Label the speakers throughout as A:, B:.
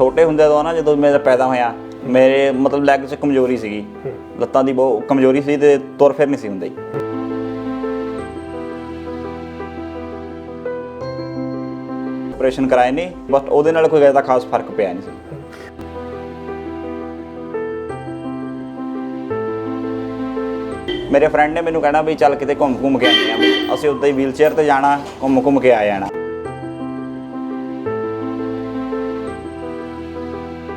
A: ਛੋਟੇ ਹੁੰਦੇ ਤੋਂ ਨਾ ਜਦੋਂ ਮੇਰਾ ਪੈਦਾ ਹੋਇਆ ਮੇਰੇ ਮਤਲਬ ਲੈਗ 'ਚ ਕਮਜ਼ੋਰੀ ਸੀਗੀ। ਲੱਤਾਂ ਦੀ ਬਹੁਤ ਕਮਜ਼ੋਰੀ ਸੀ ਤੇ ਤੁਰ ਫਿਰ ਨਹੀਂ ਸੀ ਹੁੰਦਾ। ਆਪਰੇਸ਼ਨ ਕਰਾਏ ਨੇ ਬਸ ਉਹਦੇ ਨਾਲ ਕੋਈ ਜ਼ਿਆਦਾ ਖਾਸ ਫ਼ਰਕ ਪਿਆ ਨਹੀਂ ਸੀ। ਮੇਰੇ ਫਰੈਂਡ ਨੇ ਮੈਨੂੰ ਕਹਿਣਾ ਵੀ ਚੱਲ ਕਿਤੇ ਘੁੰਮ ਘੁੰਮ ਕੇ ਆਉਂਦੇ ਆ। ਅਸੀਂ ਉੱਦਾਂ ਹੀ ਵੀਲ ਚੇਅਰ ਤੇ ਜਾਣਾ ਘੁੰਮ ਘੁੰਮ ਕੇ ਆ ਜਾਣਾ।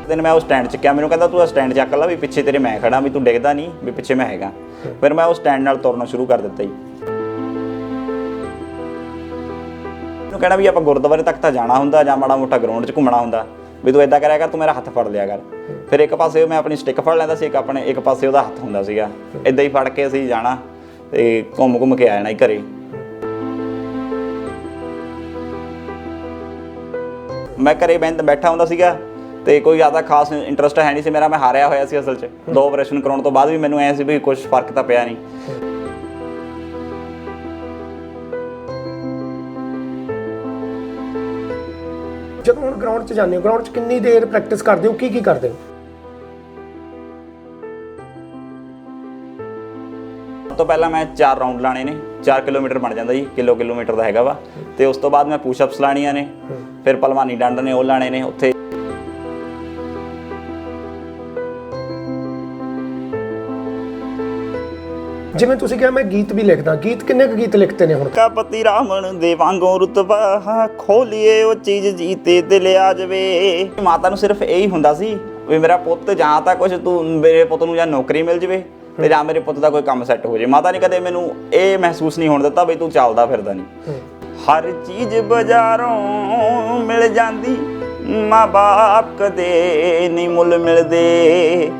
A: ਦਿਨ ਮੈਂ ਉਹ ਸਟੈਂਡ ਚੱਕਿਆ ਮੈਨੂੰ ਕਹਿੰਦਾ ਤੂੰ ਸਟੈਂਡ ਚੱਕ ਲੈ ਵੀ ਪਿੱਛੇ ਤੇਰੇ ਮੈਂ ਖੜਾ ਵੀ ਤੂੰ ਡਿੱਗਦਾ ਨਹੀਂ ਵੀ ਪਿੱਛੇ ਮੈਂ ਹੈਗਾ। ਫਿਰ ਮੈਂ ਉਹ ਸਟੈਂਡ ਨਾਲ ਤੁਰਨਾ ਸ਼ੁਰੂ ਕਰ ਦਿੱਤਾ ਜੀ। ਮੈਨੂੰ ਕਹਿਣਾ ਵੀ ਆਪਾਂ ਗੁਰਦੁਆਰੇ ਤੱਕ ਤਾਂ ਜਾਣਾ ਹੁੰਦਾ ਜਾਂ ਮਾੜਾ ਮੋਟਾ ਗਰਾਊਂਡ 'ਚ ਘੁੰਮਣਾ ਹੁੰਦਾ, ਵੀ ਤੂੰ ਇਦਾਂ ਕਰਿਆ ਕਰ, ਤੂੰ ਮੇਰਾ ਹੱਥ ਫੜ ਲਿਆ ਕਰ। ਫਿਰ ਇੱਕ ਪਾਸੇ ਮੈਂ ਆਪਣੀ ਸਟਿੱਕ ਫੜ ਲੈਂਦਾ ਸੀ, ਇੱਕ ਆਪਣੇ, ਇੱਕ ਪਾਸੇ ਉਹਦਾ ਹੱਥ ਹੁੰਦਾ ਸੀਗਾ। ਇਦਾਂ ਹੀ ਫੜ ਕੇ ਅਸੀਂ ਜਾਣਾ ਤੇ ਘੁੰਮ ਘੁੰਮ ਕੇ ਆ ਜਾਣਾ ਹੀ ਘਰੇ। ਮੈਂ ਘਰੇ ਬੈਠ ਬੈਠਾ ਹੁੰਦਾ ਸੀਗਾ ਤੇ ਕੋਈ ਜ਼ਿਆਦਾ ਖਾਸ ਇੰਟਰਸਟ ਹੈ ਨਹੀਂ ਸੀ ਮੇਰਾ ਮੈਂ ਹਾਰਿਆ ਹੋਇਆ ਸੀ ਅਸਲ 'ਚ। ਦੋ ਆਪਰੇਸ਼ਨ ਕਰਾਉਣ ਤੋਂ ਬਾਅਦ ਵੀ ਮੈਨੂੰ ਐ ਸੀ ਵੀ ਕੁਝ ਫ਼ਰਕ ਤਾਂ ਪਿਆ ਨਹੀਂ।
B: ਜਦੋਂ ਹੁਣ ਗਰਾਊਂਡ 'ਚ ਜਾਂਦੇ ਹੋ ਗਰਾਊਂਡ 'ਚ ਕਿੰਨੀ ਦੇਰ ਪ੍ਰੈਕਟਿਸ ਕਰਦੇ ਹੋ? ਕੀ ਕੀ ਕਰਦੇ ਹੋ?
A: ਤੋਂ ਪਹਿਲਾਂ ਮੈਂ 4 ਰਾਉਂਡ ਲਾਣੇ ਨੇ। 4 ਕਿਲੋਮੀਟਰ ਬਣ ਜਾਂਦਾ ਜੀ ਕਿਲੋ ਕਿਲੋਮੀਟਰ ਦਾ ਹੈਗਾ ਵਾ। ਤੇ ਉਸ ਤੋਂ ਬਾਅਦ ਮੈਂ ਪੁਸ਼-ਅਪਸ ਲਾਣੀਆਂ ਨੇ। ਫਿਰ ਪਹਿਲਵਾਨੀ ਡੰਡ ਨੇ ਉਹ ਲਾਣੇ ਨੇ ਉੱਥੇ
B: ਜਿਵੇਂ ਤੁਸੀਂ ਕਿਹਾ ਮੈਂ ਗੀਤ ਵੀ ਲਿਖਦਾ। ਗੀਤ ਕਿੰਨੇ ਕੁ ਗੀਤ ਲਿਖਤੇ ਨੇ ਹੁਣ?
A: ਕਾ ਪਤੀ ਰਾਮਣ ਦੇ ਵਾਂਗੋਂ ਰੁਤਬਾ ਖੋਲੀਏ ਉਹ ਚੀਜ਼ ਜੀਤੇ ਦਿਲ ਆ ਜਵੇ। ਮਾਤਾ ਨੂੰ ਸਿਰਫ ਇਹੀ ਹੁੰਦਾ ਸੀ ਵੀ ਮੇਰਾ ਪੁੱਤ ਜਾਂ ਤਾਂ ਕੁਝ ਤੂੰ ਮੇਰੇ ਪੁੱਤ ਨੂੰ ਜਾਂ ਨੌਕਰੀ ਮਿਲ ਜਵੇ ਤੇ ਜਾਂ ਮੇਰੇ ਪੁੱਤ ਦਾ ਕੋਈ ਕੰਮ ਸੈੱਟ ਹੋ ਜੇ। ਮਾਤਾ ਨੇ ਕਦੇ ਮੈਨੂੰ ਇਹ ਮਹਿਸੂਸ ਨਹੀਂ ਹੋਣ ਦਿੱਤਾ ਵੀ ਤੂੰ ਚੱਲਦਾ ਫਿਰਦਾ ਨਹੀਂ ਹਰ ਚੀਜ਼ ਬਾਜ਼ਾਰੋਂ ਮਿਲ ਜਾਂਦੀ ਮਾਂ ਬਾਪ ਕਦੇ ਨਹੀਂ ਮੁੱਲ ਮਿਲਦੇ।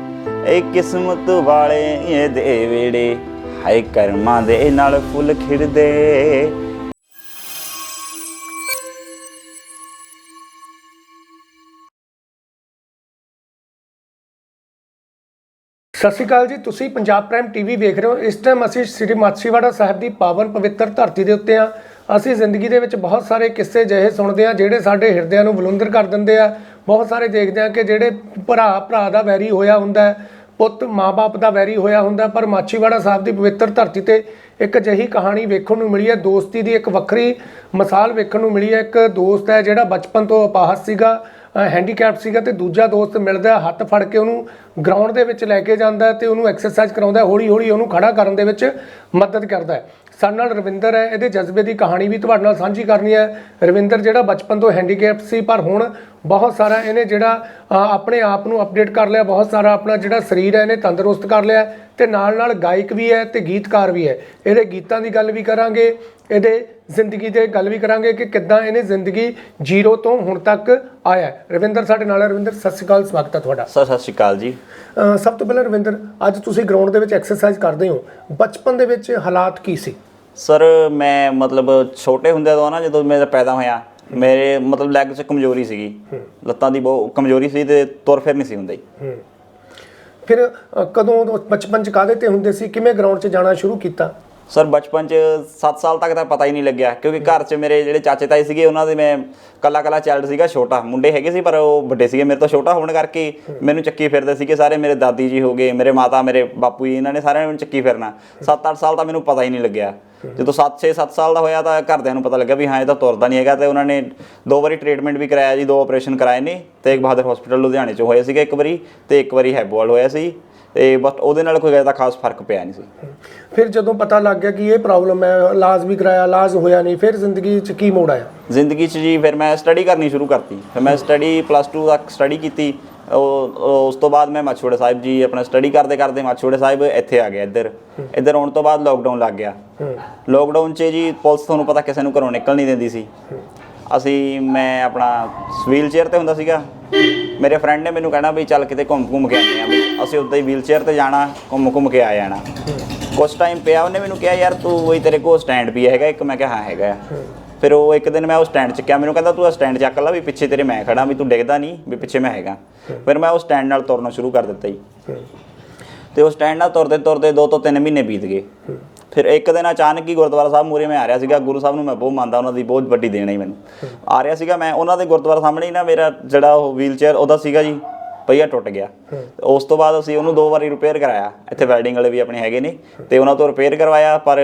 A: ਇਹ ਕਿਸਮਤ ਵਾਲੇ ਦੇ ਵੇੜੇ ਹਾਏ ਕਰਮਾਂ ਦੇ ਨਾਲ ਫੁੱਲ ਖਿੜਦੇ।
B: ਸਤਿ ਸ਼੍ਰੀ ਅਕਾਲ ਜੀ, ਤੁਸੀਂ ਪੰਜਾਬ ਪ੍ਰਾਈਮ ਟੀਵੀ ਵੇਖ ਰਹੇ ਹੋ। ਇਸ ਟਾਈਮ ਅਸੀਂ ਸ੍ਰੀ ਮਾਛੀਵਾੜਾ ਸਾਹਿਬ ਦੀ ਪਾਵਨ ਪਵਿੱਤਰ ਧਰਤੀ ਦੇ ਉੱਤੇ ਆ ਅਸੀਂ ਜ਼ਿੰਦਗੀ ਦੇ ਵਿੱਚ ਬਹੁਤ ਸਾਰੇ ਕਿੱਸੇ ਜਿਹੇ ਸੁਣਦੇ ਆ ਜਿਹੜੇ ਸਾਡੇ ਹਿਰਦਿਆਂ ਨੂੰ ਬਲੁੰਦਰ ਕਰ ਦਿੰਦੇ ਆ। ਬਹੁਤ ਸਾਰੇ ਦੇਖਦੇ ਆ ਕਿ ਜਿਹੜੇ ਭਰਾ ਭਰਾ ਦਾ ਵੈਰੀ ਹੋਇਆ ਹੁੰਦਾ ਪੁੱਤ ਮਾਪੇ ਦਾ ਵੈਰੀ ਹੋਇਆ ਹੁੰਦਾ, ਪਰ ਮਾਛੀਵਾੜਾ ਸਾਹਿਬ ਦੀ ਪਵਿੱਤਰ ਧਰਤੀ ਤੇ ਇੱਕ ਅਜਿਹੀ ਕਹਾਣੀ ਵੇਖਣ ਨੂੰ ਮਿਲੀ ਹੈ। ਦੋਸਤੀ ਦੀ ਇੱਕ ਵੱਖਰੀ ਮਿਸਾਲ ਵੇਖਣ ਨੂੰ ਮਿਲੀ ਹੈ। ਇੱਕ ਦੋਸਤ ਹੈ ਜਿਹੜਾ ਬਚਪਨ ਤੋਂ ਅਪਾਹਜ ਸੀਗਾ ਹੈਂਡੀਕੈਪ ਸੀਗਾ ਤੇ ਦੂਜਾ ਦੋਸਤ ਮਿਲਦਾ ਹੱਥ ਫੜ ਕੇ ਉਹਨੂੰ ਗਰਾਊਂਡ ਦੇ ਵਿੱਚ ਲੈ ਕੇ ਜਾਂਦਾ ਹੈ ਤੇ ਉਹਨੂੰ ਐਕਸਰਸਾਈਜ਼ ਕਰਾਉਂਦਾ ਹੌਲੀ ਹੌਲੀ ਉਹਨੂੰ ਖੜਾ ਕਰਨ ਦੇ ਵਿੱਚ ਮਦਦ ਕਰਦਾ ਹੈ। ਸਾਡੇ ਨਾਲ ਰਵਿੰਦਰ ਹੈ, ਇਹਦੇ ਜਜ਼ਬੇ ਦੀ ਕਹਾਣੀ ਵੀ ਤੁਹਾਡੇ ਨਾਲ ਸਾਂਝੀ ਕਰਨੀ ਹੈ। ਰਵਿੰਦਰ, ਜਿਹੜਾ ਬਚਪਨ ਤੋਂ ਹੈਂਡੀਕੈਪ ਸੀ, ਪਰ ਹੁਣ ਬਹੁਤ ਸਾਰਾ ਇਹਨੇ ਜਿਹੜਾ ਆਪਣੇ ਆਪ ਨੂੰ ਅਪਡੇਟ ਕਰ ਲਿਆ ਬਹੁਤ ਸਾਰਾ ਆਪਣਾ ਜਿਹੜਾ ਸਰੀਰ ਹੈ ਇਹਨੇ ਤੰਦਰੁਸਤ ਕਰ ਲਿਆ ਤੇ ਨਾਲ ਨਾਲ ਗਾਇਕ ਵੀ ਹੈ ਤੇ ਗੀਤਕਾਰ ਵੀ ਹੈ। ਇਹਦੇ ਗੀਤਾਂ ਦੀ ਗੱਲ ਵੀ ਕਰਾਂਗੇ ਇਹਦੇ ਜ਼ਿੰਦਗੀ ਦੇ ਗੱਲ ਵੀ ਕਰਾਂਗੇ ਕਿ ਕਿੱਦਾਂ ਇਹਨੇ ਜ਼ਿੰਦਗੀ ਜ਼ੀਰੋ ਤੋਂ ਹੁਣ ਤੱਕ ਆਇਆ। ਰਵਿੰਦਰ ਸਾਡੇ ਨਾਲ ਹੈ। ਰਵਿੰਦਰ ਸਤਿ ਸ਼੍ਰੀ ਅਕਾਲ ਸਵਾਗਤ ਹੈ ਤੁਹਾਡਾ।
A: ਸਰ ਸਤਿ ਸ਼੍ਰੀ ਅਕਾਲ ਜੀ।
B: ਸਭ ਤੋਂ ਪਹਿਲਾਂ ਰਵਿੰਦਰ ਅੱਜ ਤੁਸੀਂ ਗਰਾਊਂਡ ਦੇ ਵਿੱਚ ਐਕਸਰਸਾਈਜ਼ ਕਰਦੇ ਹੋ। ਬਚਪਨ ਦੇ ਵਿੱਚ ਹਾਲਾਤ ਕੀ ਸੀ?
A: ਸਰ ਮੈਂ ਮਤਲਬ ਛੋਟੇ ਹੁੰਦੇ ਤੋਂ ਨਾ ਜਦੋਂ ਮੇਰਾ ਪੈਦਾ ਹੋਇਆ ਮੇਰੇ ਮਤਲਬ ਲੈਗ 'ਚ ਕਮਜ਼ੋਰੀ ਸੀਗੀ। ਲੱਤਾਂ ਦੀ ਬਹੁਤ ਕਮਜ਼ੋਰੀ ਸੀ ਤੇ ਤੁਰ ਫਿਰ ਨਹੀਂ ਸੀ ਹੁੰਦਾ। ਜੀ
B: ਫਿਰ ਕਦੋਂ ਬਚਪਨ ਚ ਕਾਹਦੇ ਤੇ ਹੁੰਦੇ ਸੀ? ਕਿਵੇਂ ਗਰਾਊਂਡ 'ਚ ਜਾਣਾ ਸ਼ੁਰੂ ਕੀਤਾ?
A: ਸਰ, ਬਚਪਨ ਚ 7 ਸਾਲ ਤੱਕ ਤਾਂ ਪਤਾ ਹੀ ਨਹੀਂ ਲੱਗਿਆ, ਕਿਉਂਕਿ ਘਰ 'ਚ ਮੇਰੇ ਜਿਹੜੇ ਚਾਚੇ ਤਾਏ ਸੀਗੇ, ਉਹਨਾਂ ਦੇ ਮੈਂ ਕੱਲਾ ਕੱਲਾ ਚਾਈਲਡ ਸੀਗਾ, ਛੋਟਾ। ਮੁੰਡੇ ਹੈਗੇ ਸੀ, ਪਰ ਉਹ ਵੱਡੇ ਸੀਗੇ। ਮੇਰੇ ਤੋਂ ਛੋਟਾ ਹੋਣ ਕਰਕੇ ਮੈਨੂੰ ਚੱਕੀ ਫਿਰਦੇ ਸੀਗੇ ਸਾਰੇ, ਮੇਰੇ ਦਾਦੀ ਜੀ ਹੋ ਗਏ, ਮੇਰੇ ਮਾਤਾ, ਮੇਰੇ ਬਾਪੂ ਜੀ, ਇਹਨਾਂ ਨੇ ਸਾਰਿਆਂ ਨੇ ਮੈਨੂੰ ਚੱਕੀ ਫਿਰਨਾ। 7-8 ਸਾਲ ਤਾਂ ਮੈਨੂੰ ਪਤਾ ਹੀ ਨਹੀਂ ਲੱਗਿਆ। ਜਦੋਂ 7-6-7 ਸਾਲ ਦਾ ਹੋਇਆ ਤਾਂ ਘਰਦਿਆਂ ਨੂੰ ਪਤਾ ਲੱਗਾ ਵੀ ਹਾਂ, ਇਹ ਤਾਂ ਤੁਰਦਾ ਨਹੀਂ ਹੈਗਾ ਤੇ ਉਹਨਾਂ ਨੇ ਦੋ ਵਾਰੀ ਟ੍ਰੀਟਮੈਂਟ ਵੀ ਕਰਾਇਆ ਜੀ, ਦੋ ਆਪਰੇਸ਼ਨ ਕਰਾਏ ਨੇ ਤੇ ਇੱਕ ਬਹਾਦਰ ਹਸਪੀਟਲ ਲੁਧਿਆਣੇ 'ਚ ਹੋਇਆ ਸੀਗਾ ਇੱਕ ਵਾਰੀ ਤੇ ਇੱਕ ਵਾਰੀ ਹੈਬੋਵਾਲ ਹੋਇਆ ਸੀ। ਤੇ ਬਸ ਉਹਦੇ ਨਾਲ ਕੋਈ ਜ਼ਿਆਦਾ ਖਾਸ ਫ਼ਰਕ ਪਿਆ ਨਹੀਂ ਸੀ।
B: ਫਿਰ ਜਦੋਂ ਪਤਾ ਲੱਗ ਗਿਆ ਕਿ ਇਹ ਪ੍ਰੋਬਲਮ ਹੈ ਇਲਾਜ ਵੀ ਕਰਾਇਆ ਇਲਾਜ ਹੋਇਆ ਨਹੀਂ ਫਿਰ ਜ਼ਿੰਦਗੀ 'ਚ ਕੀ ਮੋੜ ਆਇਆ?
A: ਜ਼ਿੰਦਗੀ 'ਚ ਜੀ ਫਿਰ ਮੈਂ ਸਟੱਡੀ ਕਰਨੀ ਸ਼ੁਰੂ ਕਰਤੀ। ਫਿਰ ਮੈਂ ਸਟੱਡੀ ਪਲੱਸ 2 ਤੱਕ ਸਟੱਡੀ ਕੀਤੀ। ਉਹ ਉਸ ਤੋਂ ਬਾਅਦ ਮੈਂ ਮਾਛੋੜੇ ਸਾਹਿਬ ਜੀ ਆਪਣਾ ਸਟੱਡੀ ਕਰਦੇ ਕਰਦੇ ਮਾਛੋੜੇ ਸਾਹਿਬ ਇੱਥੇ ਆ ਗਿਆ ਇੱਧਰ। ਇੱਧਰ ਆਉਣ ਤੋਂ ਬਾਅਦ ਲੋਕਡਾਊਨ ਲੱਗ ਗਿਆ। ਲੋਕਡਾਊਨ 'ਚ ਜੀ ਪੁਲਿਸ ਤੁਹਾਨੂੰ ਪਤਾ ਕਿਸੇ ਨੂੰ ਘਰੋਂ ਨਿਕਲ ਨਹੀਂ ਦਿੰਦੀ ਸੀ। ਅਸੀਂ ਮੈਂ ਆਪਣਾ ਵੀਲ ਚੇਅਰ ਤੇ ਹੁੰਦਾ ਸੀਗਾ। ਮੇਰੇ ਫਰੈਂਡ ਨੇ ਮੈਨੂੰ ਕਹਿਣਾ ਵੀ ਚੱਲ ਕਿਤੇ ਘੁੰਮ ਘੁੰਮ ਕੇ ਆਉਂਦੇ ਆ ਵੀ ਅਸੀਂ ਉੱਦਾਂ ਹੀ ਵੀਲਚੇਅਰ ਤੇ ਜਾਣਾ, ਘੁੰਮ ਘੁੰਮ ਕੇ ਆ ਜਾਣਾ। ਕੁਛ ਟਾਈਮ ਪਿਆ, ਉਹਨੇ ਮੈਨੂੰ ਕਿਹਾ, ਯਾਰ ਤੂੰ ਵਈ ਤੇਰੇ ਕੋਲ ਸਟੈਂਡ ਵੀ ਹੈਗਾ, ਇੱਕ ਮੈਂ ਕਿਹਾ, ਹਾਂ, ਹੈਗਾ ਫਿਰ ਉਹ ਇੱਕ ਦਿਨ ਮੈਂ ਉਹ ਸਟੈਂਡ ਚੱਕਿਆ ਮੈਨੂੰ ਕਹਿੰਦਾ, ਤੂੰ ਆ ਸਟੈਂਡ ਚੱਕ ਲੈ ਵੀ ਪਿੱਛੇ ਤੇਰੇ ਮੈਂ ਖੜਾ ਵੀ ਤੂੰ ਡਿੱਗਦਾ ਨਹੀਂ, ਵੀ ਪਿੱਛੇ ਮੈਂ ਹੈਗਾ। ਫਿਰ ਮੈਂ ਉਹ ਸਟੈਂਡ ਨਾਲ ਤੁਰਨਾ ਸ਼ੁਰੂ ਕਰ ਦਿੱਤਾ ਜੀ। ਤੇ ਉਹ ਸਟੈਂਡ ਨਾਲ ਤੁਰਦੇ ਤੁਰਦੇ 2 ਤੋਂ 3 ਮਹੀਨੇ ਬੀਤ ਗਏ। ਫਿਰ ਇੱਕ ਦਿਨ ਅਚਾਨਕ ਹੀ ਗੁਰਦੁਆਰਾ ਸਾਹਿਬ ਮੂਰੇ ਮੈਂ ਆ ਰਿਹਾ ਸੀਗਾ ਗੁਰੂ ਸਾਹਿਬ ਨੂੰ ਮੈਂ ਬਹੁਤ ਮੰਨਦਾ ਉਹਨਾਂ ਦੀ ਬਹੁਤ ਵੱਡੀ ਦੇਣ ਹੈ ਮੈਨੂੰ। ਆ ਰਿਹਾ ਸੀਗਾ ਮੈਂ ਉਹਨਾਂ ਦੇ ਗੁਰਦੁਆਰਾ ਸਾਹਮਣੇ ਹੀ ਨਾ ਮੇਰਾ ਜਿਹੜਾ ਉਹ ਵੀਲ ਚੇਅਰ ਉਹਦਾ ਸੀਗਾ ਜੀ ਪਹੀਆ ਟੁੱਟ ਗਿਆ। ਉਸ ਤੋਂ ਬਾਅਦ ਅਸੀਂ ਉਹਨੂੰ ਦੋ ਵਾਰੀ ਰਿਪੇਅਰ ਕਰਾਇਆ ਇੱਥੇ ਵੈਲਡਿੰਗ ਵਾਲੇ ਵੀ ਆਪਣੇ ਹੈਗੇ ਨੇ ਤੇ ਉਹਨਾਂ ਤੋਂ ਰਿਪੇਅਰ ਕਰਵਾਇਆ ਪਰ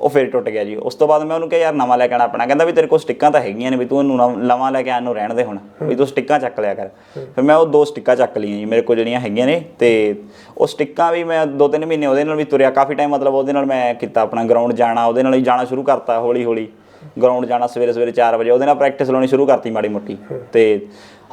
A: ਉਹ ਫਿਰ ਟੁੱਟ ਗਿਆ ਜੀ। ਉਸ ਤੋਂ ਬਾਅਦ ਮੈਂ ਉਹਨੂੰ ਕਿਹਾ, ਯਾਰ ਨਵਾਂ ਲੈ ਕੇ ਆਣਾ ਆਪਣਾ ਕਹਿੰਦਾ ਵੀ ਤੇਰੇ ਕੋਲ ਸਟਿੱਕਾਂ ਤਾਂ ਹੈਗੀਆਂ ਨੇ ਵੀ ਤੂੰ ਇਹਨੂੰ ਨਵ- ਨਵਾਂ ਲੈ ਕੇ ਆਣ ਨੂੰ ਰਹਿਣ ਦੇ ਹੁਣ, ਵੀ ਤੂੰ ਸਟਿੱਕਾਂ ਚੱਕ ਲਿਆ ਕਰ। ਫਿਰ ਮੈਂ ਉਹ ਦੋ ਸਟਿੱਕਾਂ ਚੱਕ ਲਈਆਂ ਜੀ, ਮੇਰੇ ਕੋਲ ਜਿਹੜੀਆਂ ਹੈਗੀਆਂ ਨੇ ਤੇ ਉਹ ਸਟਿੱਕਾਂ ਵੀ ਮੈਂ ਦੋ ਤਿੰਨ ਮਹੀਨੇ ਉਹਦੇ ਨਾਲ ਵੀ ਤੁਰਿਆ। ਕਾਫੀ ਟਾਈਮ ਮਤਲਬ ਉਹਦੇ ਨਾਲ ਮੈਂ ਕੀਤਾ ਆਪਣਾ ਗਰਾਊਂਡ ਜਾਣਾ, ਉਹਦੇ ਨਾਲ ਹੀ ਜਾਣਾ ਸ਼ੁਰੂ ਕਰਤਾ ਹੌਲੀ ਹੌਲੀ ਗਰਾਊਂਡ ਜਾਣਾ ਸਵੇਰੇ ਸਵੇਰੇ 4 ਵਜੇ। ਉਹਦੇ ਨਾਲ ਪ੍ਰੈਕਟਿਸ ਲਾਉਣੀ ਸ਼ੁਰੂ ਕਰਤੀ ਮਾੜੀ ਮੋਟੀ। ਤੇ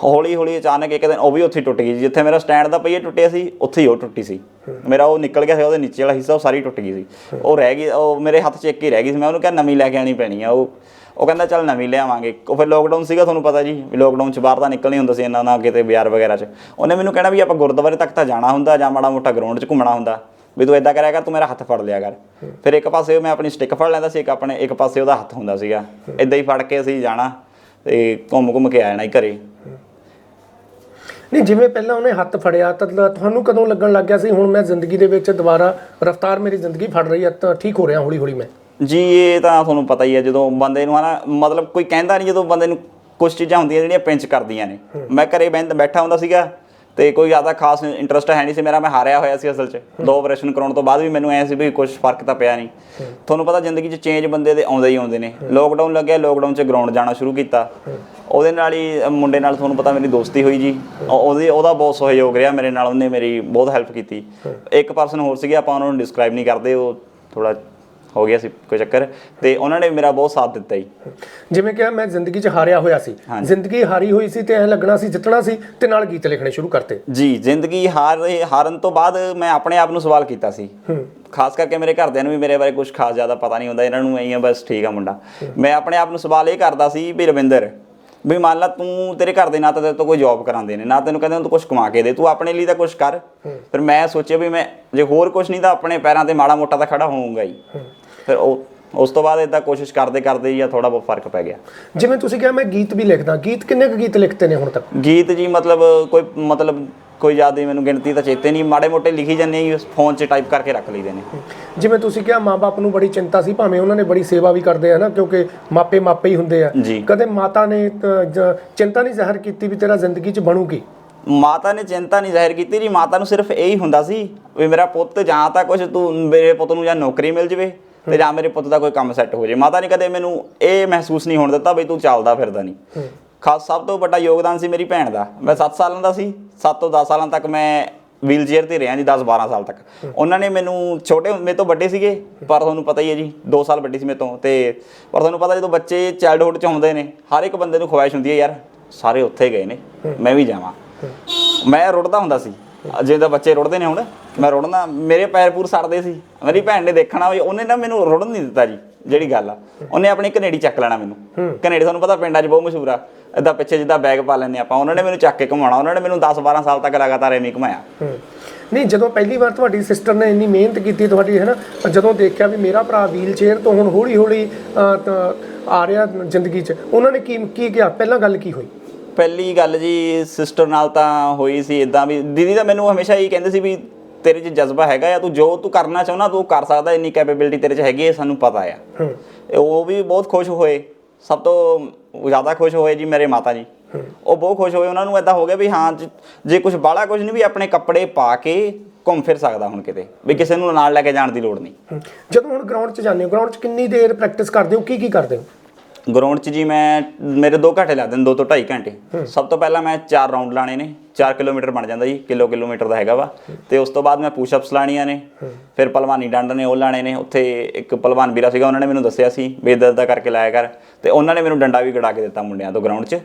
A: ਹੌਲੀ ਹੌਲੀ ਅਚਾਨਕ ਇੱਕ ਦਿਨ ਉਹ ਵੀ ਉੱਥੇ ਟੁੱਟ ਗਈ ਜੀ। ਜਿੱਥੇ ਮੇਰਾ ਸਟੈਂਡ ਦਾ ਪਹੀਆ ਟੁੱਟਿਆ ਸੀ, ਉੱਥੇ ਹੀ ਉਹ ਟੁੱਟੀ ਸੀ। ਮੇਰਾ ਉਹ ਨਿਕਲ ਗਿਆ ਸੀ, ਉਹਦੇ ਨੀਚੇ ਵਾਲਾ ਹਿੱਸਾ, ਉਹ ਸਾਰੀ ਟੁੱਟ ਗਈ ਸੀ। ਉਹ ਰਹਿ ਗਈ, ਉਹ ਮੇਰੇ ਹੱਥ 'ਚ ਇੱਕ ਹੀ ਰਹਿ ਗਈ ਸੀ। ਮੈਂ ਉਹਨੂੰ ਕਿਹਾ ਨਵੀਂ ਲੈ ਕੇ ਆਣੀ ਪੈਣੀ ਆ। ਉਹ ਉਹ ਕਹਿੰਦਾ ਚੱਲ ਨਵੀਂ ਲਿਆਵਾਂਗੇ ਉਹ ਫਿਰ ਲੋਕਡਾਊਨ ਸੀਗਾ ਤੁਹਾਨੂੰ ਪਤਾ ਜੀ। ਵੀ ਲੋਕਡਾਊਨ 'ਚ ਬਾਹਰ ਤਾਂ ਨਿਕਲ ਨਹੀਂ ਹੁੰਦਾ ਸੀ ਇੰਨਾ ਨਾ ਕਿਤੇ ਬਾਜ਼ਾਰ ਵਗੈਰਾ 'ਚ। ਉਹਨੇ ਮੈਨੂੰ ਕਹਿਣਾ ਵੀ ਆਪਾਂ ਗੁਰਦੁਆਰੇ ਤੱਕ ਤਾਂ ਜਾਣਾ ਹੁੰਦਾ ਜਾਂ ਮਾੜਾ ਮੋਟਾ ਗਰਾਊਂਡ 'ਚ ਘੁੰਮਣਾ ਹੁੰਦਾ। ਵੀ ਤੂੰ ਇਦਾਂ ਕਰਿਆ ਕਰ ਤੂੰ ਮੇਰਾ ਹੱਥ ਫੜ ਲਿਆ ਕਰ। ਫਿਰ ਇੱਕ ਪਾਸੇ ਮੈਂ ਆਪਣੀ ਸਟਿੱਕ ਫੜ ਲੈਂਦਾ ਸੀ ਇੱਕ ਆਪਣੇ ਇੱਕ ਪਾਸੇ ਉਹਦਾ ਹੱਥ ਹੁੰਦਾ ਸੀਗਾ। ਇਦਾਂ ਹੀ ਫੜ ਕੇ ਅਸੀਂ ਜਾਣਾ ਤੇ ਘੁੰਮ ਘੁੰਮ ਕੇ ਆ ਜਾਣਾ ਹੀ ਘਰੇ।
B: ਨਹੀਂ ਜਿਵੇਂ ਪਹਿਲਾਂ ਉਹਨੇ ਹੱਥ ਫੜਿਆ ਤਾਂ ਤੁਹਾਨੂੰ ਕਦੋਂ ਲੱਗਣ ਲੱਗ ਗਿਆ ਸੀ ਹੁਣ ਮੈਂ ਜ਼ਿੰਦਗੀ ਦੇ ਵਿੱਚ ਦੁਬਾਰਾ ਰਫ਼ਤਾਰ ਮੇਰੀ ਜ਼ਿੰਦਗੀ ਫੜ ਰਹੀ ਹੈ ਤਾਂ ਠੀਕ ਹੋ ਰਿਹਾ ਹੌਲੀ ਹੌਲੀ ਮੈਂ?
A: ਜੀ ਇਹ ਤਾਂ ਤੁਹਾਨੂੰ ਪਤਾ ਹੀ ਹੈ ਜਦੋਂ ਬੰਦੇ ਨੂੰ ਹਨਾ ਮਤਲਬ ਕੋਈ ਕਹਿੰਦਾ ਨਹੀਂ ਜਦੋਂ ਬੰਦੇ ਨੂੰ ਕੁਝ ਚੀਜ਼ਾਂ ਹੁੰਦੀਆਂ ਜਿਹੜੀਆਂ ਪਿੰਚ ਕਰਦੀਆਂ ਨੇ। ਮੈਂ ਘਰੇ ਬੈਠਾ ਹੁੰਦਾ ਸੀਗਾ ਤੇ ਕੋਈ ਜ਼ਿਆਦਾ ਖਾਸ ਇੰਟਰਸਟ ਹੈ ਨਹੀਂ ਸੀ ਮੇਰਾ, ਮੈਂ ਹਾਰਿਆ ਹੋਇਆ ਸੀ ਅਸਲ 'ਚ। ਦੋ ਆਪਰੇਸ਼ਨ ਕਰਾਉਣ ਤੋਂ ਬਾਅਦ ਵੀ ਮੈਨੂੰ ਐ ਸੀ ਵੀ ਕੁਝ ਫ਼ਰਕ ਤਾਂ ਪਿਆ ਨਹੀਂ। ਤੁਹਾਨੂੰ ਪਤਾ ਜ਼ਿੰਦਗੀ 'ਚ ਚੇਂਜ ਬੰਦੇ ਦੇ ਆਉਂਦੇ ਹੀ ਆਉਂਦੇ ਨੇ। ਲੋਕਡਾਊਨ ਲੱਗਿਆ ਲੋਕਡਾਊਨ 'ਚ ਗਰਾਊਂਡ ਜਾਣਾ ਸ਼ੁਰੂ ਕੀਤਾ। ਉਹਦੇ ਨਾਲ ਹੀ ਮੁੰਡੇ ਨਾਲ ਤੁਹਾਨੂੰ ਪਤਾ ਮੇਰੀ ਦੋਸਤੀ ਹੋਈ ਜੀ। ਉਹ- ਉਹਦੀ, ਉਹਦਾ ਬਹੁਤ ਸਹਿਯੋਗ ਰਿਹਾ ਮੇਰੇ ਨਾਲ, ਉਹਨੇ ਮੇਰੀ ਬਹੁਤ ਹੈਲਪ ਕੀਤੀ। ਇੱਕ ਪਰਸਨ ਹੋਰ ਸੀਗੇ, ਆਪਾਂ ਉਹਨਾਂ ਨੂੰ ਡਿਸਕ੍ਰਾਈਬ ਨਹੀਂ ਕਰਦੇ, ਉਹ ਥੋੜਾ ਹੋ ਗਿਆ ਸੀ ਕੋਈ ਚੱਕਰ। ਤੇ ਉਹਨਾਂ ਨੇ ਮੇਰਾ ਬਹੁਤ ਸਾਥ ਦਿੱਤਾ ਜੀ।
B: ਜਿਵੇਂ ਕਿ ਮੈਂ ਜ਼ਿੰਦਗੀ 'ਚ ਹਾਰਿਆ ਹੋਇਆ ਸੀ। ਜ਼ਿੰਦਗੀ ਹਾਰੀ ਹੋਈ ਸੀ ਤੇ ਐ ਲੱਗਣਾ ਸੀ ਜਿੱਤਣਾ ਸੀ ਤੇ ਨਾਲ ਗੀਤ ਲਿਖਣੇ ਸ਼ੁਰੂ ਕਰਤੇ।
A: ਜੀ ਜ਼ਿੰਦਗੀ ਹਾਰ ਹਾਰਨ ਤੋਂ ਬਾਅਦ ਮੈਂ ਆਪਣੇ ਆਪ ਨੂੰ ਸਵਾਲ ਕੀਤਾ ਸੀ। ਖਾਸ ਕਰਕੇ ਮੇਰੇ ਘਰਦਿਆਂ ਨੂੰ ਵੀ ਮੇਰੇ ਬਾਰੇ ਕੁਝ ਖਾਸ ਜ਼ਿਆਦਾ ਪਤਾ ਨਹੀਂ ਹੁੰਦਾ ਇਹਨਾਂ ਨੂੰ ਐਂ ਬਸ ਠੀਕ ਆ ਮੁੰਡਾ। ਮੈਂ ਆਪਣੇ ਆਪ ਨੂੰ ਸਵਾਲ ਇਹ ਕਰਦਾ ਸੀ ਵੀ ਰਵਿੰਦਰ ਵੀ ਮੰਨ ਲਾ ਤੂੰ ਤੇਰੇ ਘਰ ਦੇ ਨਾ ਤਾਂ ਤੇਰੇ ਤੋਂ ਕੋਈ ਜੌਬ ਕਰਾਉਂਦੇ ਨੇ ਨਾ ਤੈਨੂੰ ਕਹਿੰਦੇ ਤੂੰ ਕੁਝ ਕਮਾ ਕੇ ਦੇ ਤੂੰ ਆਪਣੇ ਲਈ ਤਾਂ ਕੁਝ ਕਰ। ਫਿਰ ਮੈਂ ਸੋਚਿਆ ਵੀ ਮੈਂ ਜੇ ਹੋਰ ਕੁਝ ਨਹੀਂ ਤਾਂ ਆਪਣੇ ਪੈਰਾਂ ਤੇ ਮਾੜਾ ਮੋਟਾ ਤਾਂ ਖੜਾ ਹੋਊਂਗਾ ਹੀ। ਫਿਰ ਉਹ ਉਸ ਤੋਂ ਬਾਅਦ ਇਦਾਂ ਕੋਸ਼ਿਸ਼ ਕਰਦੇ ਕਰਦੇ ਹੀ ਆ ਥੋੜਾ ਬਹੁਤ ਫ਼ਰਕ ਪੈ ਗਿਆ।
B: ਜਿਵੇਂ ਤੁਸੀਂ ਕਿਹਾ ਮੈਂ ਗੀਤ ਵੀ ਲਿਖਦਾ। ਗੀਤ ਕਿੰਨੇ ਕੁ ਗੀਤ ਲਿਖਤੇ ਨੇ ਹੁਣ ਤੱਕ?
A: ਗੀਤ ਜੀ ਮਤਲਬ ਕੋਈ ਮਤਲਬ ਕੋਈ ਜ਼ਿਆਦਾ ਹੀ ਮੈਨੂੰ ਗਿਣਤੀ ਤਾਂ ਚੇਤੇ ਨਹੀਂ। ਮਾੜੇ ਮੋਟੇ ਲਿਖੀ ਜਾਂਦੇ ਹੀ ਫੋਨ 'ਚ ਟਾਈਪ ਕਰਕੇ ਰੱਖ ਲਈਦੇ ਨੇ।
B: ਜਿਵੇਂ ਤੁਸੀਂ ਕਿਹਾ ਮਾਪੇ ਨੂੰ ਬੜੀ ਚਿੰਤਾ ਸੀ ਭਾਵੇਂ ਉਹਨਾਂ ਨੇ ਬੜੀ ਸੇਵਾ ਵੀ ਕਰਦੇ ਆ ਨਾ ਕਿਉਂਕਿ ਮਾਪੇ ਮਾਪੇ ਹੀ ਹੁੰਦੇ ਆ। ਕਦੇ ਮਾਤਾ ਨੇ ਚਿੰਤਾ ਨਹੀਂ ਜ਼ਾਹਰ ਕੀਤੀ ਵੀ ਤੇਰਾ ਜ਼ਿੰਦਗੀ 'ਚ ਬਣੂਗੀ
A: ਮਾਤਾ ਨੇ ਚਿੰਤਾ ਨਹੀਂ ਜ਼ਾਹਿਰ ਕੀਤੀ ਜੀ। ਮਾਤਾ ਨੂੰ ਸਿਰਫ ਇਹੀ ਹੁੰਦਾ ਸੀ ਵੀ ਮੇਰਾ ਪੁੱਤ ਜਾਂ ਤਾਂ ਕੁਝ ਤੂੰ ਮੇਰੇ ਪੁੱਤ ਨੂੰ ਜਾਂ ਨੌਕਰੀ ਮਿਲ ਜਵੇ। ਤੇ ਜਾਂ ਮੇਰੇ ਪੁੱਤ ਦਾ ਕੋਈ ਕੰਮ ਸੈੱਟ ਹੋ ਜੇ। ਮਾਤਾ ਨੇ ਕਦੇ ਮੈਨੂੰ ਇਹ ਮਹਿਸੂਸ ਨਹੀਂ ਹੋਣ ਦਿੱਤਾ ਵੀ ਤੂੰ ਚੱਲਦਾ ਫਿਰਦਾ ਨਹੀਂ। ਖਾਸ ਸਭ ਤੋਂ ਵੱਡਾ ਯੋਗਦਾਨ ਸੀ ਮੇਰੀ ਭੈਣ ਦਾ। ਮੈਂ 7 ਸਾਲਾਂ ਦਾ ਸੀ। 7 ਤੋਂ 10 ਸਾਲਾਂ ਤੱਕ ਮੈਂ ਵੀਲ ਚੇਅਰ ਤੇ ਰਿਹਾ ਜੀ 10 12 ਸਾਲ ਤੱਕ। ਉਹਨਾਂ ਨੇ ਮੈਨੂੰ ਛੋਟੇ ਮੇਰੇ ਤੋਂ ਵੱਡੇ ਸੀਗੇ ਪਰ ਤੁਹਾਨੂੰ ਪਤਾ ਹੀ ਹੈ ਜੀ 2 ਸਾਲ ਵੱਡੇ ਸੀ ਮੇਰੇ ਤੋਂ। ਤੇ ਪਰ ਤੁਹਾਨੂੰ ਪਤਾ ਜਦੋਂ ਬੱਚੇ ਚਾਈਲਡਹੁੱਡ ਚ ਹੁੰਦੇ ਨੇ ਹਰ ਇੱਕ ਬੰਦੇ ਨੂੰ ਖੁਆਇਸ਼ ਹੁੰਦੀ ਹੈ ਯਾਰ ਸਾਰੇ ਉੱਥੇ ਗਏ ਨੇ ਮੈਂ ਵੀ ਜਾਵਾਂ। ਮੈਂ ਰੁੜਦਾ ਹੁੰਦਾ ਸੀ। ਜਿੱਦਾਂ ਬੱਚੇ ਰੁੜਦੇ ਨੇ ਹੁਣ ਮੈਂ ਰੁੜਨਾ ਮੇਰੇ ਪੈਰ ਪੂਰ ਸੜਦੇ ਸੀ। ਮੇਰੀ ਭੈਣ ਨੇ ਦੇਖਣਾ ਵੀ ਉਹਨੇ ਨਾ ਮੈਨੂੰ ਰੁੜਨ ਨਹੀਂ ਦਿੱਤਾ ਜੀ ਜਿਹੜੀ ਗੱਲ ਆ। ਉਹਨੇ ਆਪਣੀ ਕਨੇਡੀ ਚੱਕ ਲੈਣਾ ਮੈਨੂੰ। ਕਨੇਡੀ ਤੁਹਾਨੂੰ ਪਤਾ ਪਿੰਡਾਂ 'ਚ ਬਹੁਤ ਮਸ਼ਹੂਰ ਆ। ਇਦਾਂ ਪਿੱਛੇ ਜਿੱਦਾਂ ਬੈਗ ਪਾ ਲੈਂਦੇ ਆਪਾਂ। ਉਹਨਾਂ ਨੇ ਮੈਨੂੰ ਚੱਕ ਕੇ ਘੁਮਾਉਣਾ। ਉਹਨਾਂ ਨੇ ਮੈਨੂੰ 10 12 ਸਾਲ ਤੱਕ ਲਗਾਤਾਰ ਐਵੇਂ ਘੁਮਾਇਆ।
B: ਨਹੀਂ ਜਦੋਂ ਪਹਿਲੀ ਵਾਰ ਤੁਹਾਡੀ ਸਿਸਟਰ ਨੇ ਇੰਨੀ ਮਿਹਨਤ ਕੀਤੀ ਤੁਹਾਡੀ ਹੈ ਨਾ ਜਦੋਂ ਦੇਖਿਆ ਵੀ ਮੇਰਾ ਭਰਾ ਵੀਲ ਚੇਅਰ ਤੋਂ ਹੁਣ ਹੌਲੀ ਹੌਲੀ ਆ ਰਿਹਾ ਜ਼ਿੰਦਗੀ 'ਚ ਉਹਨਾਂ ਨੇ ਕੀ ਕੀ ਕਿਹਾ? ਪਹਿਲਾਂ ਗੱਲ ਕੀ ਹੋਈ?
A: ਪਹਿਲੀ ਗੱਲ ਜੀ ਸਿਸਟਰ ਨਾਲ ਤਾਂ ਹੋਈ ਸੀ ਇਦਾਂ ਵੀ। ਦੀਦੀ ਤਾਂ ਮੈਨੂੰ ਹਮੇਸ਼ਾ ਹੀ ਕਹਿੰਦੇ ਸੀ ਵੀ ਤੇਰੇ 'ਚ ਜਜ਼ਬਾ ਹੈਗਾ ਆ ਤੂੰ ਜੋ ਤੂੰ ਕਰਨਾ ਚਾਹੁੰਦਾ ਤੂੰ ਕਰ ਸਕਦਾ ਇੰਨੀ ਕੈਪੇਬਿਲਿਟੀ ਤੇਰੇ 'ਚ ਹੈਗੀ ਹੈ ਸਾਨੂੰ ਪਤਾ ਆ। ਉਹ ਵੀ ਬਹੁਤ ਖੁਸ਼ ਹੋਏ। ਸਭ ਤੋਂ ਜ਼ਿਆਦਾ ਖੁਸ਼ ਹੋਏ ਜੀ ਮੇਰੇ ਮਾਤਾ ਜੀ। ਉਹ ਬਹੁਤ ਖੁਸ਼ ਹੋਏ ਉਹਨਾਂ ਨੂੰ ਐਦਾਂ ਹੋ ਗਿਆ ਵੀ ਹਾਂ ਜੇ- ਕੁਝ ਬਾਹਲਾ ਕੁਝ ਨਹੀਂ ਵੀ ਆਪਣੇ ਕੱਪੜੇ ਪਾ ਕੇ ਘੁੰਮ ਫਿਰ ਸਕਦਾ ਹੁਣ ਕਿਤੇ। ਵੀ ਕਿਸੇ ਨੂੰ ਨਾਲ ਲੈ ਕੇ ਜਾਣ ਦੀ ਲੋੜ ਨਹੀਂ।
B: ਜਦੋਂ ਹੁਣ ਗਰਾਊਂਡ 'ਚ ਜਾਂਦੇ ਹੋ ਗਰਾਊਂਡ 'ਚ ਕਿੰਨੀ ਦੇਰ ਪ੍ਰੈਕਟਿਸ ਕਰਦੇ ਹੋ? ਕੀ ਕੀ ਕਰਦੇ ਹੋ?
A: ਗਰਾਊਂਡ 'ਚ ਜੀ ਮੈਂ ਮੇਰੇ 2 ਘੰਟੇ ਲੱਗਦੇ ਨੇ 2 ਤੋਂ 2.5 ਘੰਟੇ। ਸਭ ਤੋਂ ਪਹਿਲਾਂ ਮੈਂ 4 ਰਾਉਂਡ ਲਾਣੇ ਨੇ 4 ਕਿਲੋਮੀਟਰ ਬਣ ਜਾਂਦਾ ਜੀ ਕਿਲੋ ਕਿਲੋਮੀਟਰ ਦਾ ਹੈਗਾ ਵਾ। ਤੇ ਉਸ ਤੋਂ ਬਾਅਦ ਮੈਂ ਪੁਸ਼-ਅਪਸ ਲਾਣੀਆਂ ਨੇ ਫਿਰ ਪਹਿਲਵਾਨੀ ਡੰਡ ਨੇ ਉਹ ਲਾਣੇ ਨੇ ਉੱਥੇ ਇੱਕ ਪਹਿਲਵਾਨ ਵੀਰਾ ਸੀਗਾ ਉਹਨਾਂ ਨੇ ਮੈਨੂੰ ਦੱਸਿਆ ਸੀ ਇੱਦਾਂ ਇੱਦਾਂ ਕਰਕੇ ਲਾਇਆ ਕਰ। ਤੇ ਉਹਨਾਂ ਨੇ ਮੈਨੂੰ ਡੰਡਾ ਵੀ ਗੜਾ ਕੇ ਦਿੱਤਾ ਮੁੰਡਿਆਂ ਤੋਂ ਗਰਾਊਂਡ 'ਚ।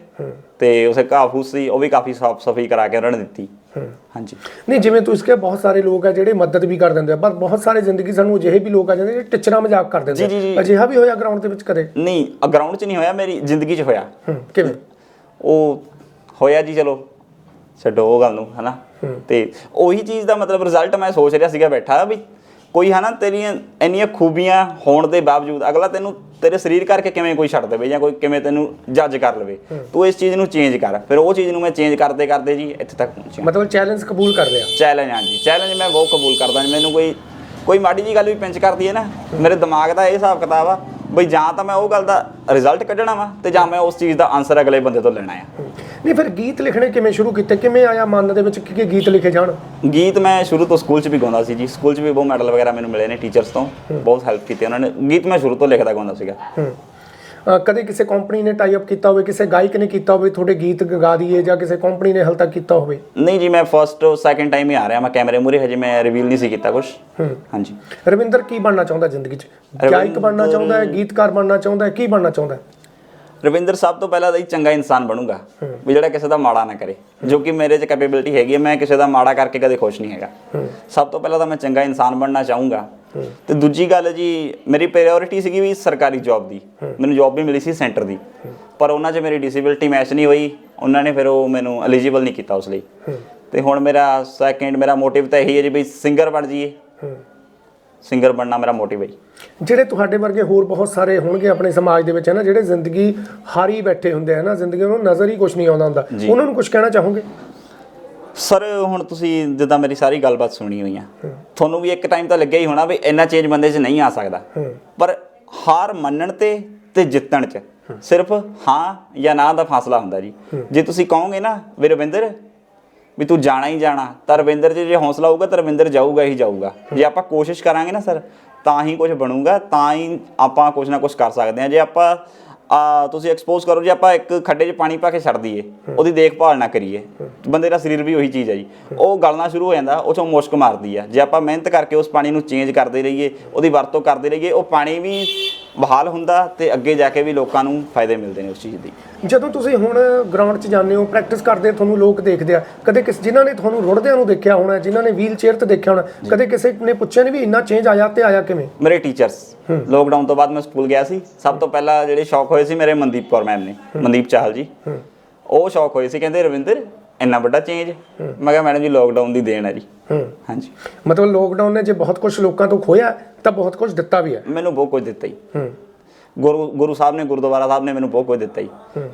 A: ਤੇ ਉਸੇ ਘਾਹ ਫੂਸ ਸੀ ਉਹ ਵੀ ਕਾਫੀ ਸਾਫ਼ ਸਫ਼ਾਈ ਕਰਾ ਕੇ ਉਹਨਾਂ ਨੇ ਦਿੱਤੀ। ਹਾਂਜੀ।
B: ਨਹੀਂ ਜਿਵੇਂ ਤੁਸੀਂ ਕਿਹਾ ਬਹੁਤ ਸਾਰੇ ਲੋਕ ਆ ਜਿਹੜੇ ਮਦਦ ਵੀ ਕਰ ਦਿੰਦੇ ਆ ਪਰ ਬਹੁਤ ਸਾਰੇ ਜ਼ਿੰਦਗੀ ਸਾਨੂੰ ਅਜਿਹੇ ਵੀ ਲੋਕ ਆ ਜਾਂਦੇ ਜਿਹੜੇ ਟਿਚਰਾ ਮਜ਼ਾਕ ਕਰ ਦਿੰਦੇ। ਆ। ਅਜਿਹਾ ਵੀ ਹੋਇਆ ਗਰਾਊਂਡ ਦੇ ਵਿੱਚ ਕਦੇ?
A: ਨਹੀਂ ਗਰਾਊਂਡ 'ਚ ਨਹੀਂ ਹੋਇਆ ਮੇਰੀ ਜ਼ਿੰਦਗੀ 'ਚ ਹੋਇਆ।
B: ਕਿਵੇਂ?
A: ਉਹ ਹੋਇਆ ਜੀ ਚਲੋ ਛੱਡੋ ਉਹ ਗੱਲ ਨੂੰ ਹਨਾ? ਤੇ ਉਹੀ ਚੀਜ਼ ਦਾ ਮਤਲਬ ਰਿਜ਼ਲਟ ਮੈਂ ਸੋਚ ਰਿਹਾ ਸੀਗਾ ਬੈਠਾ ਵੀ। ਕੋਈ ਹਨਾ ਤੇਰੀਆਂ ਇੰਨੀਆਂ ਖੂਬੀਆਂ ਹੋਣ ਦੇ ਬਾਵਜੂਦ ਅਗਲਾ ਤੈਨੂੰ ਤੇਰੇ ਸਰੀਰ ਕਰਕੇ ਕਿਵੇਂ ਕੋਈ ਛੱਡ ਦੇਵੇ ਜਾਂ ਕੋਈ ਕਿਵੇਂ ਤੈਨੂੰ ਜੱਜ ਕਰ ਲਵੇ ਤੂੰ ਇਸ ਚੀਜ਼ ਨੂੰ ਚੇਂਜ ਕਰ। ਫਿਰ ਉਹ ਚੀਜ਼ ਨੂੰ ਮੈਂ ਚੇਂਜ ਕਰਦੇ ਕਰਦੇ ਜੀ ਇੱਥੇ ਤੱਕ ਪਹੁੰਚਿਆ।
B: ਮਤਲਬ ਚੈਲੰਜ ਕਬੂਲ ਕਰ ਲਿਆ।
A: ਚੈਲੰਜ ਹਾਂ ਜੀ ਚੈਲੰਜ ਮੈਂ ਬਹੁਤ ਕਬੂਲ ਕਰਦਾ ਮੈਨੂੰ ਕੋਈ ਕੋਈ ਮਾੜੀ ਜੀ ਗੱਲ ਵੀ ਪਿੰਚ ਕਰਦੀ ਹੈ ਨਾ ਮੇਰੇ ਦਿਮਾਗ ਦਾ ਇਹ ਹਿਸਾਬ ਕਿਤਾਬ ਆ ਬਈ ਜਾਂ ਤਾਂ ਮੈਂ ਉਹ ਗੱਲ ਦਾ ਰਿਜ਼ਲਟ ਕੱਢਣਾ ਵਾ ਤੇ ਜਾਂ ਮੈਂ ਉਸ ਚੀਜ਼ ਦਾ ਆਨਸਰ ਅਗਲੇ ਬੰਦੇ ਤੋਂ ਲੈਣਾ ਆ।
B: ਨਹੀਂ ਫਿਰ ਗੀਤ ਲਿਖਣੇ ਕਿਵੇਂ ਸ਼ੁਰੂ ਕੀਤੇ? ਕਿਵੇਂ ਆਇਆ ਮਨ ਦੇ ਵਿੱਚ ਕਿ ਕਿ ਗੀਤ ਲਿਖੇ ਜਾਣ?
A: ਗੀਤ ਮੈਂ ਸ਼ੁਰੂ ਤੋਂ ਸਕੂਲ 'ਚ ਵੀ ਗਾਉਂਦਾ ਸੀ ਜੀ। ਸਕੂਲ 'ਚ ਵੀ ਬਹੁਤ ਮੈਡਲ ਵਗੈਰਾ ਮੈਨੂੰ ਮਿਲੇ ਨੇ ਟੀਚਰਸ ਤੋਂ। ਬਹੁਤ ਹੈਲਪ ਕੀਤੀ ਉਹਨਾਂ ਨੇ। ਗੀਤ ਮੈਂ ਸ਼ੁਰੂ ਤੋਂ ਲਿਖਦਾ ਗਾਉਂਦਾ ਸੀਗਾ।
B: ਕਦੇ ਕਿਸੇ ਕੰਪਨੀ ਨੇ ਟਾਈ ਅਪ ਕੀਤਾ ਹੋਵੇ ਕਿਸੇ ਗਾਇਕ ਨੇ ਕੀਤਾ ਹੋਵੇ ਤੁਹਾਡੇ ਗੀਤ ਗਾ ਦਈਏ ਜਾਂ ਕਿਸੇ ਕੰਪਨੀ ਨੇ ਹਾਲ ਤੱਕ ਕੀਤਾ ਹੋਵੇ।
A: ਨਹੀਂ ਜੀ ਮੈਂ ਫਰਸਟ ਸੈਕਿੰਡ ਟਾਈਮ ਹੀ ਆ ਰਿਹਾ ਮੈਂ ਕੈਮਰੇ ਮੂਰੇ ਹਜੇ ਮੈਂ ਰਿਵੀਲ ਨਹੀਂ ਸੀ ਕੀਤਾ ਕੁਝ ਹਾਂਜੀ।
B: ਰਵਿੰਦਰ ਕੀ ਬਣਨਾ ਚਾਹੁੰਦਾ ਜ਼ਿੰਦਗੀ 'ਚ? ਗਾਇਕ ਬਣਨਾ ਚਾਹੁੰਦਾ ਹੈ ਗੀਤਕਾਰ ਬਣਨਾ ਚਾਹੁੰਦਾ ਹੈ ਕੀ ਬਣਨਾ ਚਾਹੁੰਦਾ ਹੈ?
A: ਰਵਿੰਦਰ ਸਭ ਤੋਂ ਪਹਿਲਾਂ ਤਾਂ ਹੀ ਚੰਗਾ ਇਨਸਾਨ ਬਣੂਗਾ ਵੀ ਜਿਹੜਾ ਕਿਸੇ ਦਾ ਮਾੜਾ ਨਾ ਕਰੇ। ਜੋ ਕਿ ਮੇਰੇ 'ਚ ਕੈਪੇਬਿਲਿਟੀ ਹੈਗੀ ਹੈ ਮੈਂ ਕਿਸੇ ਦਾ ਮਾੜਾ ਕਰਕੇ ਕਦੇ ਖੁਸ਼ ਨਹੀਂ ਹੈਗਾ। ਸਭ ਤੋਂ ਪਹਿਲਾਂ ਤਾਂ ਮੈਂ ਚੰਗਾ ਇਨਸਾਨ ਬਣਨਾ ਚਾਹੂੰਗਾ। ਤੇ ਦੂਜੀ ਗੱਲ ਜੀ ਮੇਰੀ ਪ੍ਰਾਇੋਰਟੀ ਸੀਗੀ ਵੀ ਸਰਕਾਰੀ ਜੌਬ ਦੀ। ਮੈਨੂੰ ਜੌਬ ਵੀ ਮਿਲੀ ਸੀ ਸੈਂਟਰ ਦੀ। ਪਰ ਉਹਨਾਂ 'ਚ ਮੇਰੀ ਡਿਸੇਬਿਲਿਟੀ ਮੈਚ ਨਹੀਂ ਹੋਈ। ਉਹਨਾਂ ਨੇ ਫਿਰ ਉਹ ਮੈਨੂੰ ਐਲੀਜੀਬਲ ਨਹੀਂ ਕੀਤਾ ਉਸ ਲਈ। ਤੇ ਹੁਣ ਮੇਰਾ ਸੈਕੰਡ ਮੇਰਾ ਮੋਟਿਵ ਤਾਂ ਇਹੀ ਹੈ ਜੀ ਵੀ ਸਿੰਗਰ ਬਣ ਜਾਈਏ।
B: ਹੂੰ।
A: ਸਿੰਗਰ ਬਣਨਾ ਮੇਰਾ ਮੋਟਿਵ ਹੈ
B: ਜਿਹੜੇ ਤੁਹਾਡੇ ਵਰਗੇ ਹੋਰ ਬਹੁਤ ਸਾਰੇ ਹੋਣਗੇ ਆਪਣੇ ਸਮਾਜ ਦੇ ਵਿੱਚ ਹੈ ਨਾ ਜਿਹੜੇ ਜ਼ਿੰਦਗੀ ਹਾਰੀ ਬੈਠੇ ਹੁੰਦੇ ਆ ਨਾ ਜ਼ਿੰਦਗੀ ਨੂੰ ਨਜ਼ਰ ਹੀ ਕੁਝ ਨਹੀਂ ਆਉਂਦਾ ਹੁੰਦਾ। ਉਹਨਾਂ ਨੂੰ ਕੁਝ ਕਹਿਣਾ ਚਾਹੋਗੇ?
A: ਸਰ ਹੁਣ ਤੁਸੀਂ ਜਿੱਦਾਂ ਮੇਰੀ ਸਾਰੀ ਗੱਲਬਾਤ ਸੁਣੀ ਹੋਈ ਆ ਤੁਹਾਨੂੰ ਵੀ ਇੱਕ ਟਾਈਮ ਤਾਂ ਲੱਗਿਆ ਹੀ ਹੋਣਾ ਵੀ ਇੰਨਾ ਚੇਂਜ ਬੰਦੇ 'ਚ ਨਹੀਂ ਆ ਸਕਦਾ। ਪਰ ਹਾਰ ਮੰਨਣ ਤੇ ਤੇ ਜਿੱਤਣ 'ਚ ਸਿਰਫ ਹਾਂ ਜਾਂ ਨਾ ਦਾ ਫਾਸਲਾ ਹੁੰਦਾ ਜੀ। ਜੇ ਤੁਸੀਂ ਕਹੋਗੇ ਨਾ ਵੀ ਰਵਿੰਦਰ ਵੀ ਤੂੰ ਜਾਣਾ ਹੀ ਜਾਣਾ ਤਾਂ ਰਵਿੰਦਰ 'ਚ ਜੇ ਹੌਸਲਾ ਹੋਊਗਾ ਤਾਂ ਰਵਿੰਦਰ ਜਾਊਗਾ ਹੀ ਜਾਊਗਾ। ਜੇ ਆਪਾਂ ਕੋਸ਼ਿਸ਼ ਕਰਾਂਗੇ ਨਾ ਸਰ ਤਾਂ ਹੀ ਕੁਝ ਬਣੂਗਾ ਤਾਂ ਹੀ ਆਪਾਂ ਕੁਝ ਨਾ ਕੁਝ ਕਰ ਸਕਦੇ ਹਾਂ। ਜੇ ਆਪਾਂ ਆ ਤੁਸੀਂ ਐਕਸਪੋਜ਼ ਕਰੋ ਜੇ ਆਪਾਂ ਇੱਕ ਖੱਡੇ 'ਚ ਪਾਣੀ ਪਾ ਕੇ ਛੱਡ ਦਈਏ ਉਹਦੀ ਦੇਖਭਾਲ ਨਾ ਕਰੀਏ ਬੰਦੇ ਦਾ ਸਰੀਰ ਵੀ ਉਹੀ ਚੀਜ਼ ਹੈ ਜੀ। ਉਹ ਗਲਣਾ ਸ਼ੁਰੂ ਹੋ ਜਾਂਦਾ ਉਹ ਚੋਂ ਮੁਸ਼ਕ ਮਾਰਦੀ ਆ। ਜੇ ਆਪਾਂ ਮਿਹਨਤ ਕਰਕੇ ਉਸ ਪਾਣੀ ਨੂੰ ਚੇਂਜ ਕਰਦੇ ਰਹੀਏ ਉਹਦੀ ਵਰਤੋਂ ਕਰਦੇ ਰਹੀਏ ਉਹ ਪਾਣੀ ਵੀ ਬਹਾਲ ਹੁੰਦਾ ਤੇ ਅੱਗੇ ਜਾ ਕੇ ਵੀ ਲੋਕਾਂ ਨੂੰ ਫਾਇਦੇ ਮਿਲਦੇ ਨੇ ਉਸ ਚੀਜ਼ ਦੀ।
B: ਜਦੋਂ ਤੁਸੀਂ ਹੁਣ ਗਰਾਊਂਡ 'ਚ ਜਾਂਦੇ ਹੋ ਪ੍ਰੈਕਟਿਸ ਕਰਦੇ ਤੁਹਾਨੂੰ ਲੋਕ ਦੇਖਦੇ ਆ ਕਦੇ ਕਿਸ ਜਿਨ੍ਹਾਂ ਨੇ ਤੁਹਾਨੂੰ ਰੁੜਦਿਆਂ ਨੂੰ ਦੇਖਿਆ ਹੋਣਾ ਜਿਨ੍ਹਾਂ ਨੇ ਵੀਲ ਚੇਅਰ ਤੇ ਦੇਖਿਆ ਹੋਣਾ ਕਦੇ ਕਿਸੇ ਨੇ ਪੁੱਛਿਆ ਨਹੀਂ ਵੀ ਇੰਨਾ ਚੇਂਜ ਆਇਆ ਤੇ ਆਇਆ ਕਿਵੇਂ?
A: ਮੇਰੇ ਟੀਚਰਸ ਲੋਕਡਾਊਨ ਤੋਂ ਬਾਅਦ ਮੈਂ ਸਕੂਲ ਗਿਆ ਸੀ। ਸਭ ਤੋਂ ਪਹਿਲਾਂ ਜਿਹੜੇ ਸ਼ੌਕ ਹੋਏ ਸੀ ਮੇਰੇ ਮਨਦੀਪ ਕੌਰ ਮੈਮ ਨੇ ਮਨਦੀਪ ਚਾਹਲ ਜੀ। ਉਹ ਸ਼ੌਕ ਹੋਏ ਸੀ ਕਹਿੰਦੇ ਰਵਿੰਦਰ ਇੰਨਾ ਵੱਡਾ ਚੇਂਜ ਮੈਂ ਕਿਹਾ ਮੈਡਮ ਜੀ ਲੋਕਡਾਊਨ ਦੀ ਦੇਣ ਹੈ ਜੀ। ਹਾਂਜੀ।
B: ਮਤਲਬ ਲੋਕਡਾਊਨ ਨੇ ਜੇ ਬਹੁਤ ਕੁਝ ਲੋਕਾਂ ਤੋਂ ਖੋਇਆ ਤਾਂ ਬਹੁਤ ਕੁਝ ਦਿੱਤਾ ਵੀ ਹੈ।
A: ਮੈਨੂੰ ਬਹੁਤ ਕੁਝ ਦਿੱਤਾ ਜੀ।
B: ਹੂੰ।
A: ਗੁਰੂ ਗੁਰੂ ਸਾਹਿਬ ਨੇ ਗੁਰਦੁਆਰਾ ਸਾਹਿਬ ਨੇ ਮੈਨੂੰ ਬਹੁਤ ਕੁਝ ਦਿੱਤਾ ਜੀ।
B: ਹੂੰ।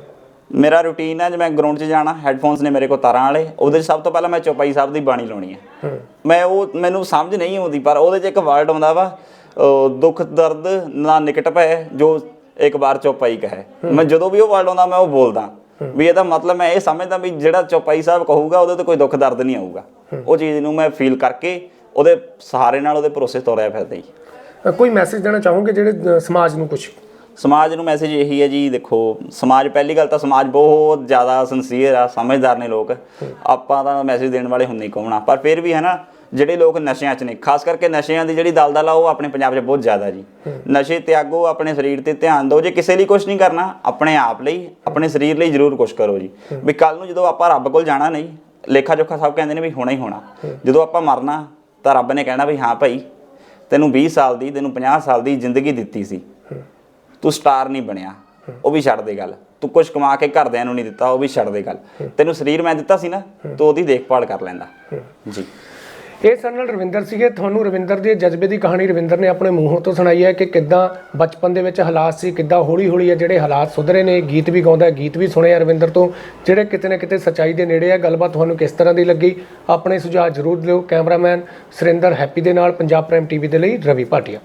A: ਮੇਰਾ ਰੁਟੀਨ ਹੈ ਜੇ ਮੈਂ ਗਰਾਊਂਡ 'ਚ ਜਾਣਾ ਹੈੱਡਫੋਨਸ ਨੇ ਮੇਰੇ ਕੋਲ ਤਾਰਾਂ ਵਾਲੇ ਉਹਦੇ 'ਚ ਸਭ ਤੋਂ ਪਹਿਲਾਂ ਮੈਂ ਚੌਪਾਈ ਸਾਹਿਬ ਦੀ ਬਾਣੀ ਲਾਉਣੀ ਹੈ। ਮੈਂ ਉਹ ਮੈਨੂੰ ਸਮਝ ਨਹੀਂ ਆਉਂਦੀ ਪਰ ਉਹਦੇ 'ਚ ਇੱਕ ਵਰਡ ਆਉਂਦਾ ਵਾ ਦੁੱਖ ਦਰਦ ਨਾ ਨਿਕਟ ਪਏ ਜੋ ਇੱਕ ਵਾਰ ਚੌਪਾਈ ਕਹੇ। ਮੈਂ ਜਦੋਂ ਵੀ ਉਹ ਵਰਡ ਆਉਂਦਾ ਮੈਂ ਉਹ ਬੋਲਦਾ। ਵੀ ਇਹਦਾ ਮਤਲਬ ਮੈਂ ਇਹ ਸਮਝਦਾ ਵੀ ਜਿਹੜਾ ਚੌਪਾਈ ਸਾਹਿਬ ਕਹੂਗਾ, ਉਹਦੇ ਤੇ ਕੋਈ ਦੁੱਖ ਦਰਦ ਨਹੀਂ ਆਊਗਾ। ਉਹ ਚੀਜ਼ ਨੂੰ ਮੈਂ ਫੀਲ ਕਰਕੇ ਉਹਦੇ ਸਹਾਰੇ ਨਾਲ ਉਹਦੇ ਭਰੋਸੇ ਤੋਰਿਆ ਫਿਰਦਾ ਜੀ।
B: ਕੋਈ ਮੈਸੇਜ ਦੇਣਾ ਚਾਹੋਗੇ ਜਿਹੜੇ ਸਮਾਜ ਨੂੰ ਕੁਝ
A: ਸਮਾਜ ਨੂੰ ਮੈਸੇਜ ਇਹੀ ਹੈ ਜੀ, ਦੇਖੋ, ਸਮਾਜ, ਪਹਿਲੀ ਗੱਲ ਤਾਂ ਸਮਾਜ ਬਹੁਤ ਜ਼ਿਆਦਾ ਸਿੰਸੀਅਰ ਆ, ਸਮਝਦਾਰ ਨੇ ਲੋਕ। ਆਪਾਂ ਤਾਂ ਮੈਸੇਜ ਦੇਣ ਵਾਲੇ ਹੁੰਦੇ ਹੀ ਕੌਣਾ ਪਰ ਫਿਰ ਵੀ ਹੈ ਨਾ ਜਿਹੜੇ ਲੋਕ ਨਸ਼ਿਆਂ 'ਚ ਨੇ, ਖਾਸ ਕਰਕੇ ਨਸ਼ਿਆਂ ਦੀ ਜਿਹੜੀ ਦਲਦਲ ਆ, ਉਹ ਆਪਣੇ ਪੰਜਾਬ 'ਚ ਬਹੁਤ ਜ਼ਿਆਦਾ ਜੀ। ਨਸ਼ੇ ਤਿਆਗੋ, ਆਪਣੇ ਸਰੀਰ ਤੇ ਧਿਆਨ ਦਿਓ, ਜੇ ਕਿਸੇ ਲਈ ਕੁਝ ਨਹੀਂ ਕਰਨਾ, ਆਪਣੇ ਆਪ ਲਈ, ਆਪਣੇ ਸਰੀਰ ਲਈ ਜ਼ਰੂਰ ਕੁਝ ਕਰੋ ਜੀ। ਵੀ ਕੱਲ ਨੂੰ ਜਦੋਂ ਆਪਾਂ ਰੱਬ ਕੋਲ ਜਾਣਾ ਨਹੀਂ ਲੇਖਾ ਜੋਖਾ ਸਭ ਕਹਿੰਦੇ ਨੇ ਵੀ ਹੋਣਾ ਹੀ ਹੋਣਾ। ਜਦੋਂ ਆਪਾਂ ਮਰਨਾ, ਤਾਂ ਰੱਬ ਨੇ ਕਹਿਣਾ ਵੀ ਹਾਂ ਭਾਈ, ਤੈਨੂੰ 20 ਸਾਲ ਦੀ, ਤੈਨੂੰ 50 ਸਾਲ ਦੀ ਜ਼ਿੰਦਗੀ ਦਿੱਤੀ ਸੀ। ਤੂੰ ਸਟਾਰ ਨਹੀਂ ਬਣਿਆ। ਉਹ ਵੀ ਛੱਡ ਦੇ ਗੱਲ। ਤੂੰ ਕੁਝ ਕਮਾ ਕੇ ਘਰਦਿਆਂ ਨੂੰ ਨਹੀਂ ਦਿੱਤਾ, ਉਹ ਵੀ ਛੱਡ ਦੇ ਗੱਲ। ਤੈਨੂੰ ਸਰੀਰ ਮੈਂ ਦਿੱਤਾ ਸੀ ਨਾ, ਤੂੰ ਉਹਦੀ ਦੇਖਭਾਲ ਕਰ ਲੈਂਦਾ। ਜੀ।
B: ਇਹ ਸਾਡੇ ਨਾਲ ਰਵਿੰਦਰ ਸੀਗੇ। ਤੁਹਾਨੂੰ ਰਵਿੰਦਰ ਦੇ ਜਜ਼ਬੇ ਦੀ ਕਹਾਣੀ ਰਵਿੰਦਰ ਨੇ ਆਪਣੇ ਮੂੰਹੋਂ ਤੋਂ ਸੁਣਾਈ ਹੈ ਕਿ ਕਿੱਦਾਂ ਬਚਪਨ ਦੇ ਵਿੱਚ ਹਾਲਾਤ ਸੀ, ਕਿੱਦਾਂ ਹੌਲੀ ਹੌਲੀ ਹੈ ਜਿਹੜੇ ਹਾਲਾਤ ਸੁਧਰੇ ਨੇ, ਗੀਤ ਵੀ ਗਾਉਂਦਾ ਗੀਤ ਵੀ ਸੁਣੇ ਆ ਰਵਿੰਦਰ ਤੋਂ। ਜਿਹੜੇ ਕਿਤੇ ਨਾ ਕਿਤੇ ਸੱਚਾਈ ਦੇ ਨੇੜੇ ਆ, ਗੱਲਬਾਤ ਤੁਹਾਨੂੰ ਕਿਸ ਤਰ੍ਹਾਂ ਦੀ ਲੱਗੀ? ਆਪਣੇ ਸੁਝਾਅ ਜ਼ਰੂਰ ਦਿਓ ਕੈਮਰਾਮੈਨ ਸੁਰਿੰਦਰ ਹੈਪੀ ਦੇ ਨਾਲ, ਪੰਜਾਬ ਪ੍ਰਾਈਮ ਟੀਵੀ ਦੇ ਲਈ ਰਵੀ ਭਾਟੀਆ।